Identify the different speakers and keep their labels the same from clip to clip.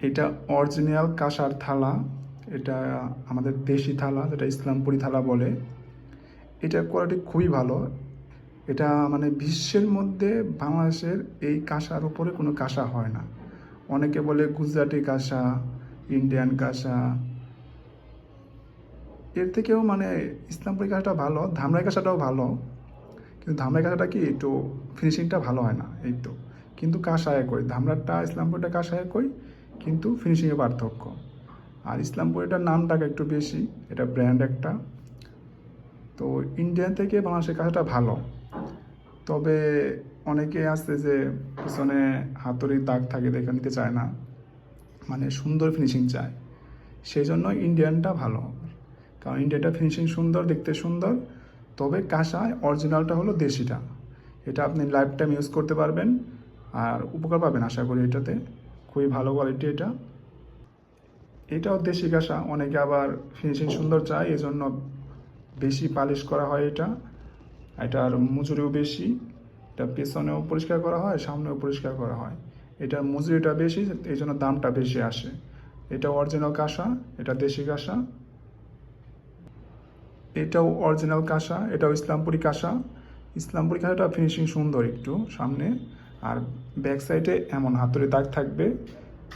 Speaker 1: এটা অরিজিনাল কাঁসার থালা, এটা আমাদের দেশি থালা, যেটা ইসলামপুরি থালা বলে। এটার কোয়ালিটি খুবই ভালো। এটা মানে বিশ্বের মধ্যে বাংলাদেশের এই কাঁসার উপরে কোনো কাঁসা হয় না। অনেকে বলে গুজরাটি কাঁসা, ইন্ডিয়ান কাঁসা। এর থেকেও মানে ইসলামপুরি কাঁসাটা ভালো, ধামরাই কাঁসাটাও ভালো। কিন্তু ধামরাই কাঁসাটা কি একটু ফিনিশিংটা ভালো হয় না, এই তো। কিন্তু কাঁসা একই, ধামরাটা, ইসলামপুরটা কাঁসা একই। কিন্তু ফিনিশিংয়ে পার্থক্য। আর ইসলামপুরিটার নামটাকে একটু বেশি, এটা ব্র্যান্ড একটা। তো ইন্ডিয়ান থেকে বাংলাদেশের কাঁসাটা ভালো। তবে অনেকে আছে যে পিছনে হাতুড়ির দাগ থাকে দেখে নিতে চায় না। মানে সুন্দর ফিনিশিং চায়। সেই জন্য ইন্ডিয়ানটা ভালো। কারণ ইন্ডিয়ানটা ফিনিশিং সুন্দর, দেখতে সুন্দর। তবে কাঁসায় অরিজিনালটা হলো দেশিটা। এটা আপনি লাইফ টাইম ইউজ করতে পারবেন। আর উপকার পাবেন আশা করি এটাতে। খুবই ভালো কোয়ালিটি এটা। এটাও দেশি কাঁসা, অনেকে আবার ফিনিশিং সুন্দর চায় এই জন্য বেশি পালিশ করা হয় এটা। এটার মজুরিও বেশি, এটা পেছনেও পরিষ্কার করা হয়, সামনেও পরিষ্কার করা হয়। এটার মজুরিটা বেশি এই জন্য দামটা বেশি আসে। এটা অরিজিনাল কাঁসা, এটা দেশি কাঁসা। এটাও অরিজিনাল কাঁসা, এটাও ইসলামপুরি কাঁসা। ইসলামপুরি কাঁসাটা ফিনিশিং সুন্দর একটু, সামনে। আর ব্যাক সাইডে এমন হাতুড়ি দাগ থাকবে।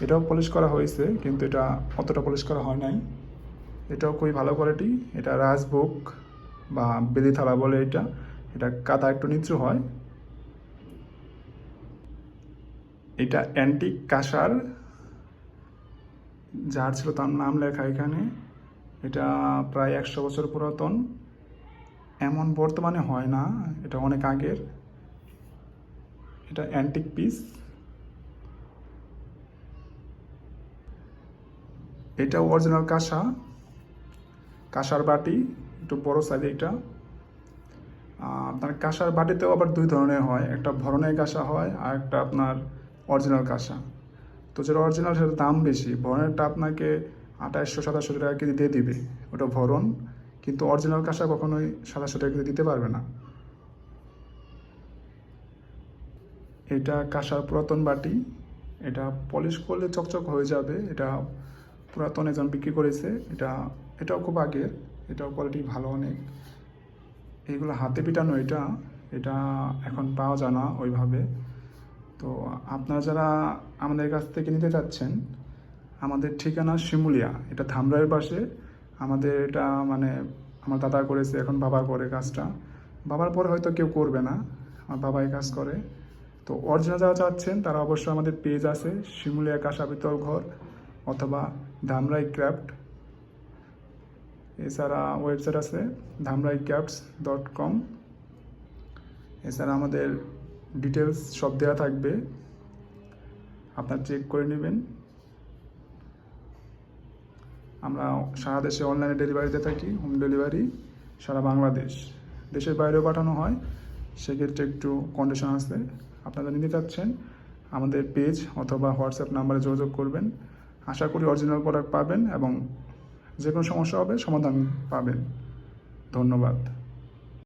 Speaker 1: এটাও পলিশ করা হয়েছে, কিন্তু এটা অতটা পলিশ করা হয় নাই। এটাও খুবই ভালো কোয়ালিটি। এটা রাজভোগ বা বেলি থালা বলে এটা। এটা কাদা একটু নিচু হয়। এটা অ্যান্টিক কাঁসার। যার ছিল তার নাম লেখা এখানে। এটা প্রায় একশো বছর পুরাতন। এমন বর্তমানে হয় না, এটা অনেক আগের। এটা অ্যান্টিক পিস এটা অরিজিনাল কাঁসা। কাঁসার বাটি, একটু বড় সাইজ এটা। আপনার কাঁসার বাটিতেও আবার দুই ধরনের হয়। একটা ভরনের কাঁসা হয় আর একটা আপনার অরিজিনাল কাঁসা। তো যেটা অরিজিনাল সেটার দাম বেশি। ভরনেরটা আপনাকে আঠাশশো সাতাশশো টাকা কেজি দিয়ে দিবে। ওটা ভরণ। কিন্তু অরিজিনাল কাঁসা কখনোই সাতাশশো টাকা কেজি দিতে পারবে না। এটা কাঁসার পুরাতন বাটি। এটা পলিশ করলে চকচক হয়ে যাবে। এটা পুরাতন একজন বিক্রি করেছে। এটা, এটাও খুব আগের। এটাও কোয়ালিটি ভালো অনেক। এইগুলো হাতে পিটানো এটা। এটা এখন পাওয়া যায় না ওইভাবে। তো আপনারা যারা আমাদের কাছ থেকে নিতে চাচ্ছেন, আমাদের ঠিকানা শিমুলিয়া। এটা ধামরাইয়ের পাশে। আমাদের এটা মানে আমার দাদা করেছে, এখন বাবা করে কাজটা। বাবার পরে হয়তো কেউ করবে না। আমার বাবাই কাজ করে। তো অরিজিনাল যারা চাচ্ছেন, তারা অবশ্যই আমাদের পেজ আছে, শিমুলিয়া কাঁসা পিতল ঘর অথবা ধামরাই ক্রাফট এছাড়া ওয়েবসাইট আছে ধামরাই ক্রাফটস ডট কম এছাড়া আমাদের ডিটেলস সব দেওয়া থাকবে। আপনার চেক করে নেবেন। আমরা সারা দেশে অনলাইনে ডেলিভারিতে থাকি হোম ডেলিভারি সারা বাংলাদেশ। দেশের বাইরেও পাঠানো হয়, সেক্ষেত্রে একটু কন্ডিশন আছে। আপনারা নিতে চাচ্ছেন, আমাদের পেজ অথবা হোয়াটসঅ্যাপ নাম্বারে যোগাযোগ করবেন। আশা করি অরিজিনাল প্রোডাক্ট পাবেন এবং যে কোনো সমস্যা হবে সমাধান পাবেন। ধন্যবাদ।